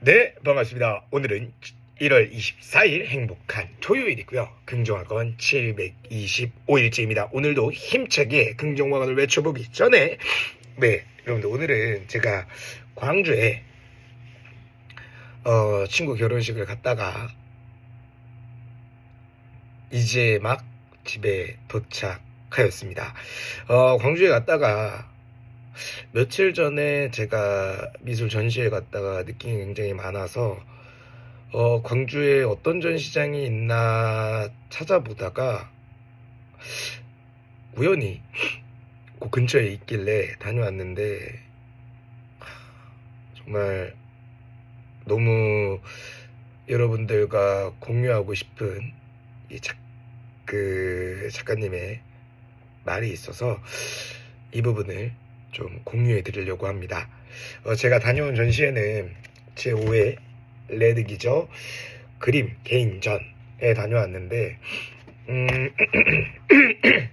네, 반갑습니다. 오늘은 1월 24일 행복한 토요일이고요. 긍정학원 725일째입니다. 오늘도 힘차게 긍정학원을 외쳐보기 전에 네, 여러분들 오늘은 제가 광주에 어, 친구 결혼식을 갔다가 이제 막 집에 도착하였습니다. 어, 광주에 갔다가 며칠 전에 제가 미술 전시회 갔다가 느낀 게 굉장히 많아서 어, 광주에 어떤 전시장이 있나 찾아보다가 우연히 그 근처에 있길래 다녀왔는데 하, 정말 너무 여러분들과 공유하고 싶은 이 작, 그 작가님의 말이 있어서 이 부분을 좀 공유해 드리려고 합니다. 어, 제가 다녀온 전시회는 제5회 레드 기저 그림 개인전에 다녀왔는데, 음,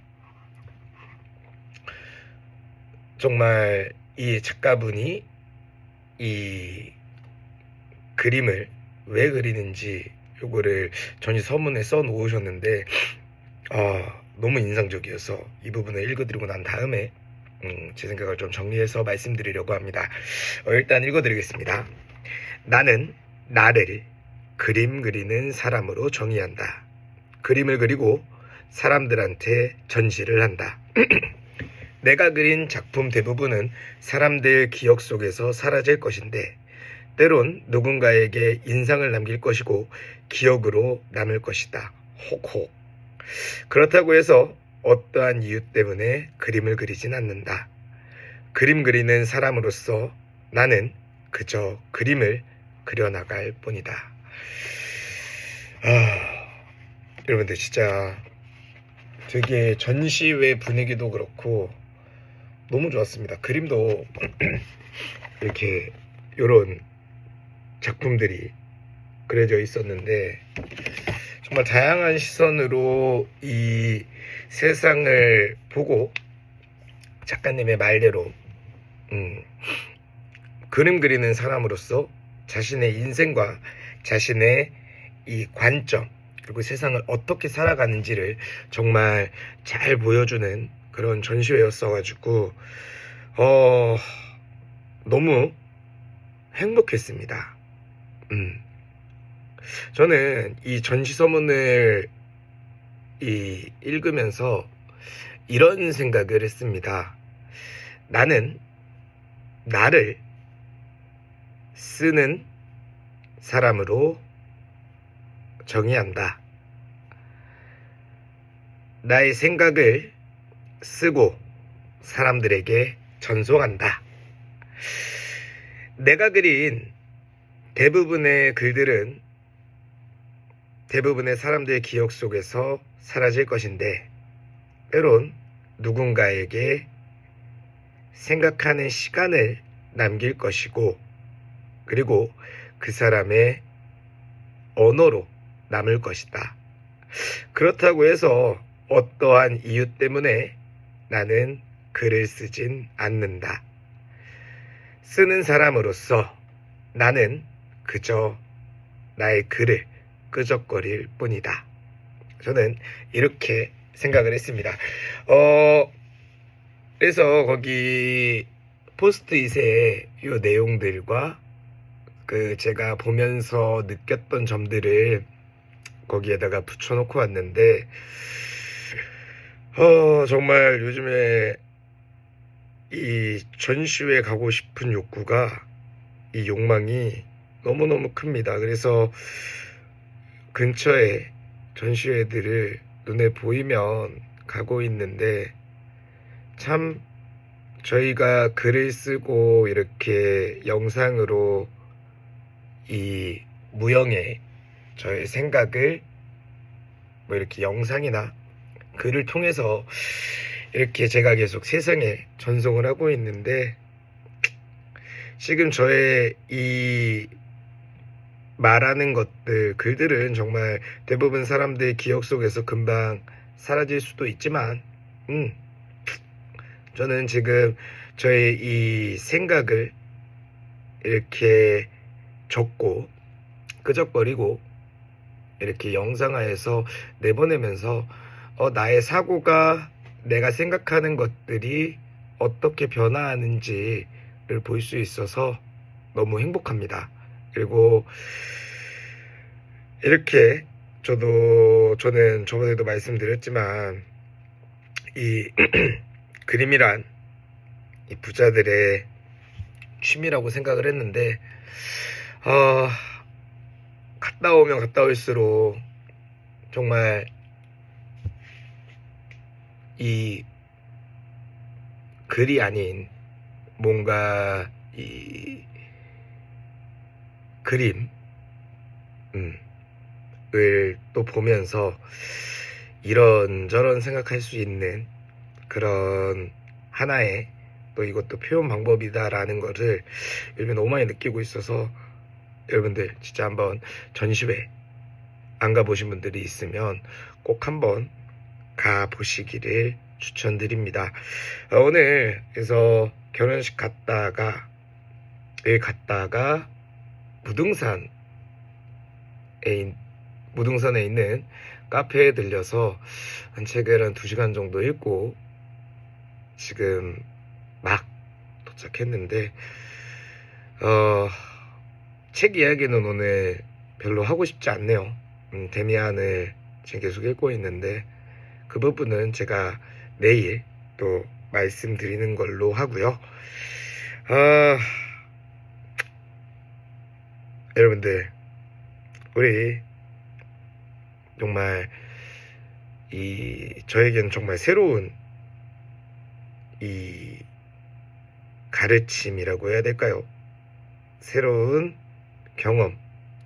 정말 이 작가분이 이 그림을 왜 그리는지 요거를 전시 서문에 써 놓으셨는데, 아, 너무 인상적이어서 이 부분을 읽어드리고 난 다음에 음, 제 생각을 좀 정리해서 말씀드리려고 합니다. 어, 일단 읽어드리겠습니다. 나는 나를 그림 그리는 사람으로 정의한다. 그림을 그리고 사람들한테 전시를 한다. 내가 그린 작품 대부분은 사람들 기억 속에서 사라질 것인데, 때론 누군가에게 인상을 남길 것이고 기억으로 남을 것이다. 혹혹. 그렇다고 해서 어떠한 이유 때문에 그림을 그리진 않는다. 그림 그리는 사람으로서 나는 그저 그림을 그려나갈 뿐이다. 아, 여러분들 진짜 되게 전시회 분위기도 그렇고 너무 좋았습니다. 그림도 이렇게 이런 작품들이 그려져 있었는데 정말 다양한 시선으로 이 세상을 보고 작가님의 말대로 음, 그림 그리는 사람으로서 자신의 인생과 자신의 이 관점 그리고 세상을 어떻게 살아가는지를 정말 잘 보여주는 그런 전시회였어가지고 어 너무 행복했습니다. 음. 저는 이 전시 서문을 이 읽으면서 이런 생각을 했습니다. 나는 나를 쓰는 사람으로 정의한다. 나의 생각을 쓰고 사람들에게 전송한다. 내가 그린 대부분의 글들은 대부분의 사람들의 기억 속에서 사라질 것인데, 때론 누군가에게 생각하는 시간을 남길 것이고, 그리고 그 사람의 언어로 남을 것이다. 그렇다고 해서 어떠한 이유 때문에 나는 글을 쓰진 않는다. 쓰는 사람으로서 나는 그저 나의 글을 끄적거릴 뿐이다. 저는 이렇게 생각을 했습니다. 어, 그래서 거기 포스트잇에 이 내용들과 그 제가 보면서 느꼈던 점들을 거기에다가 붙여놓고 왔는데, 어, 정말 요즘에 이 전시회 가고 싶은 욕구가, 이 욕망이 너무너무 큽니다. 그래서 근처에 전시회들을 눈에 보이면 가고 있는데 참 저희가 글을 쓰고 이렇게 영상으로 이 무형의 저의 생각을 뭐 이렇게 영상이나 글을 통해서 이렇게 제가 계속 세상에 전송을 하고 있는데 지금 저의 이 말하는 것들, 글들은 정말 대부분 사람들의 기억 속에서 금방 사라질 수도 있지만, 음, 저는 지금 저의 이 생각을 이렇게 적고 끄적거리고 이렇게 영상화해서 내보내면서 어, 나의 사고가 내가 생각하는 것들이 어떻게 변화하는지를 볼 수 있어서 너무 행복합니다. 그리고 이렇게 저도 저는 저번에도 말씀드렸지만 이 그림이란 이 부자들의 취미라고 생각을 했는데 어, 갔다 오면 갔다 올수록 정말 이 글이 아닌 뭔가 이 그림 음, 을또 보면서 이런저런 생각할 수 있는 그런 하나의 또 이것도 표현 방법이다라는 거를 요즘에 너무 많이 느끼고 있어서 여러분들 진짜 한번 전시회 안 가보신 분들이 있으면 꼭 한번 가보시기를 추천드립니다. 어, 오늘 그래서 결혼식 갔다가 여기 갔다가 있- 무등산에 있는 카페에 들려서 한 책을 한 2시간 정도 읽고 지금 막 도착했는데 어, 책 이야기는 오늘 별로 하고 싶지 않네요. 음, 데미안을 지금 계속 읽고 있는데 그 부분은 제가 내일 또 말씀드리는 걸로 하고요. 아, 여러분들 우리 정말 이 저에겐 정말 새로운 이 가르침이라고 해야 될까요? 새로운 경험,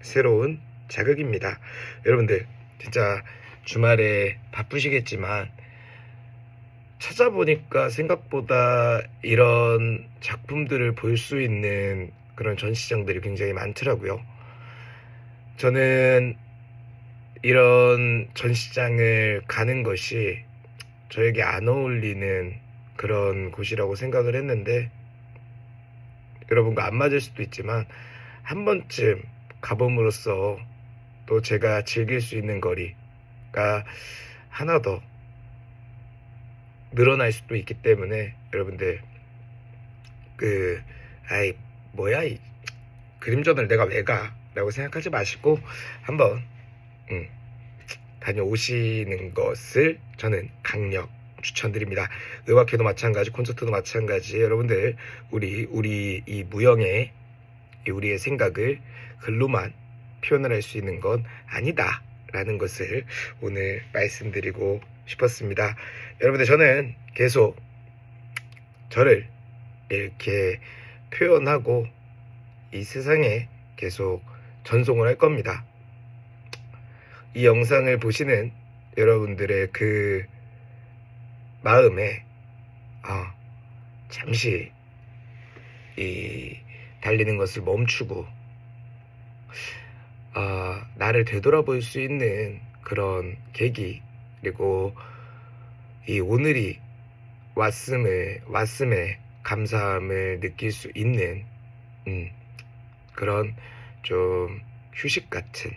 새로운 자극입니다. 여러분들 진짜 주말에 바쁘시겠지만 찾아보니까 생각보다 이런 작품들을 볼 수 있는 그런 전시장들이 굉장히 많더라고요. 저는 이런 전시장을 가는 것이 저에게 안 어울리는 그런 곳이라고 생각을 했는데 여러분과 안 맞을 수도 있지만 한 번쯤 가봄으로써 또 제가 즐길 수 있는 거리가 하나 더 늘어날 수도 있기 때문에 여러분들 그 아이 뭐야 이 그림전을 내가 왜 가? 라고 생각하지 마시고 한번 음, 다녀오시는 것을 저는 강력 추천드립니다. 음악회도 마찬가지, 콘서트도 마찬가지. 여러분들 우리 우리 이 무형의 이 우리의 생각을 글로만 표현을 할 수 있는 건 아니다라는 것을 오늘 말씀드리고 싶었습니다. 여러분들 저는 계속 저를 이렇게 표현하고 이 세상에 계속 전송을 할 겁니다. 이 영상을 보시는 여러분들의 그 마음에 아, 잠시 이 달리는 것을 멈추고 아, 나를 되돌아볼 수 있는 그런 계기 그리고 이 오늘이 왔음을 왔음에 감사함을 느낄 수 있는 음, 그런 좀 휴식 같은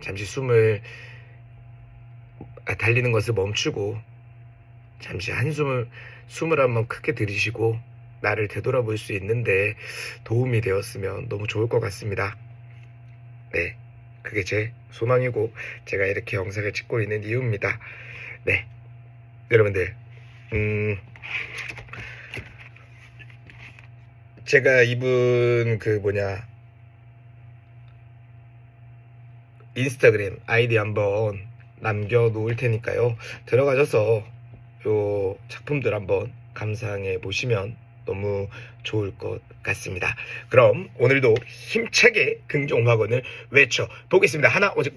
잠시 숨을 아, 달리는 것을 멈추고 잠시 한숨을 숨을 한번 크게 들이쉬고 나를 되돌아볼 수 있는데 도움이 되었으면 너무 좋을 것 같습니다. 네, 그게 제 소망이고 제가 이렇게 영상을 찍고 있는 이유입니다. 네, 여러분들, 음, 제가 이분 그 뭐냐 인스타그램 아이디 한번 남겨 놓을 테니까요. 들어가셔서 요 작품들 한번 감상해 보시면 너무 좋을 것 같습니다. 그럼 오늘도 힘차게 긍정학원을 외쳐 보겠습니다. 하나 오직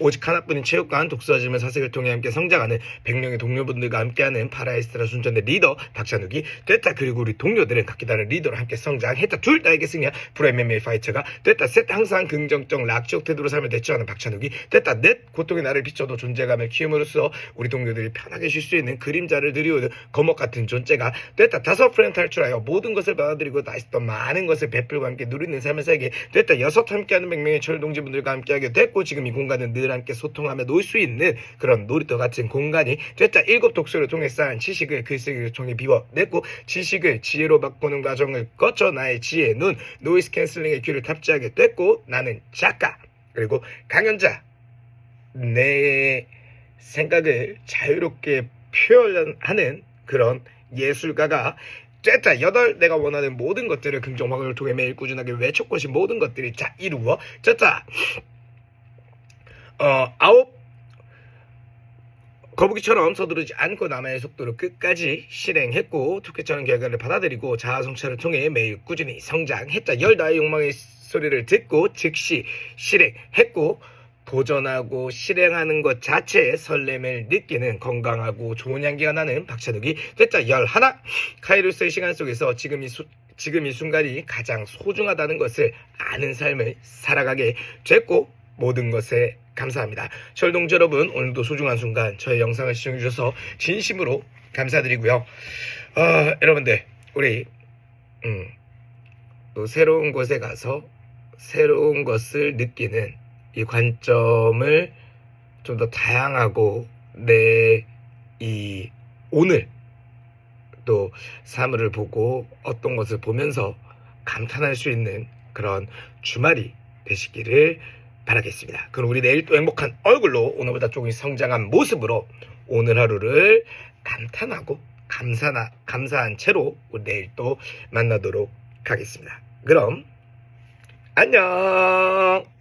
오직 하나뿐인 체육관 독서짐을 사색을 통해 함께 성장하는 100명의 동료분들과 함께하는 파라에스트라 순천대 리더 박찬욱이 됐다. 그리고 우리 동료들은 각기 다른 리더로 함께 성장했다. 둘 다에게 승리한 프로MMA 파이터가 됐다. 셋 항상 긍정적 락적 태도로 삶을 대처하는 박찬욱이 됐다. 넷 고통의 나를 비춰도 존재감을 키움으로써 우리 동료들이 편하게 쉴 수 있는 그림자를 들이우는 거목 같은 존재가 됐다. 다섯 프레임 탈출하여 모든 것을 받아들이고 또 많은 것을 베풀과 함께 누리는 삶을 살게 됐다. 여섯 함께하는 100명의 철동지분들과 함께하게 됐고 지금 이 공간은 늘 함께 소통하며 놀 수 있는 그런 놀이터 같은 공간이 됐다. 일곱 독서를 통해 쌓은 지식을 글쓰기를 통해 비워냈고 지식을 지혜로 바꾸는 과정을 거쳐 나의 지혜 눈 노이즈 캔슬링의 귀를 탑재하게 됐고 나는 작가 그리고 강연자 내 생각을 자유롭게 표현하는 그런 예술가가 쨌자 여덟 내가 원하는 모든 것들을 긍정 확률을 통해 매일 꾸준하게 외쳤것이 모든 것들이 자 이루어 쨌자 어 아홉 거북이처럼 서두르지 않고 남의 속도로 끝까지 실행했고 투표처럼 결과를 받아들이고 자아 성찰을 통해 매일 꾸준히 성장했다. 열 나의 욕망의 소리를 듣고 즉시 실행했고 도전하고 실행하는 것 자체에 설렘을 느끼는 건강하고 좋은 향기가 나는 박찬욱이 됐다. 열 하나 카이루스의 시간 속에서 지금 이 수- 지금 이 순간이 가장 소중하다는 것을 아는 삶을 살아가게 됐고 모든 것에 감사합니다. 철동지 여러분 오늘도 소중한 순간 저의 영상을 시청해주셔서 진심으로 감사드리고요. 아, 여러분들 우리 음, 또 새로운 곳에 가서 새로운 것을 느끼는 이 관점을 좀 더 다양하고 내 이 오늘 또 사물을 보고 어떤 것을 보면서 감탄할 수 있는 그런 주말이 되시기를 바라겠습니다. 그럼 우리 내일 또 행복한 얼굴로 오늘보다 조금 성장한 모습으로 오늘 하루를 감탄하고 감사나 감사한 채로 내일 또 만나도록 하겠습니다. 그럼 안녕.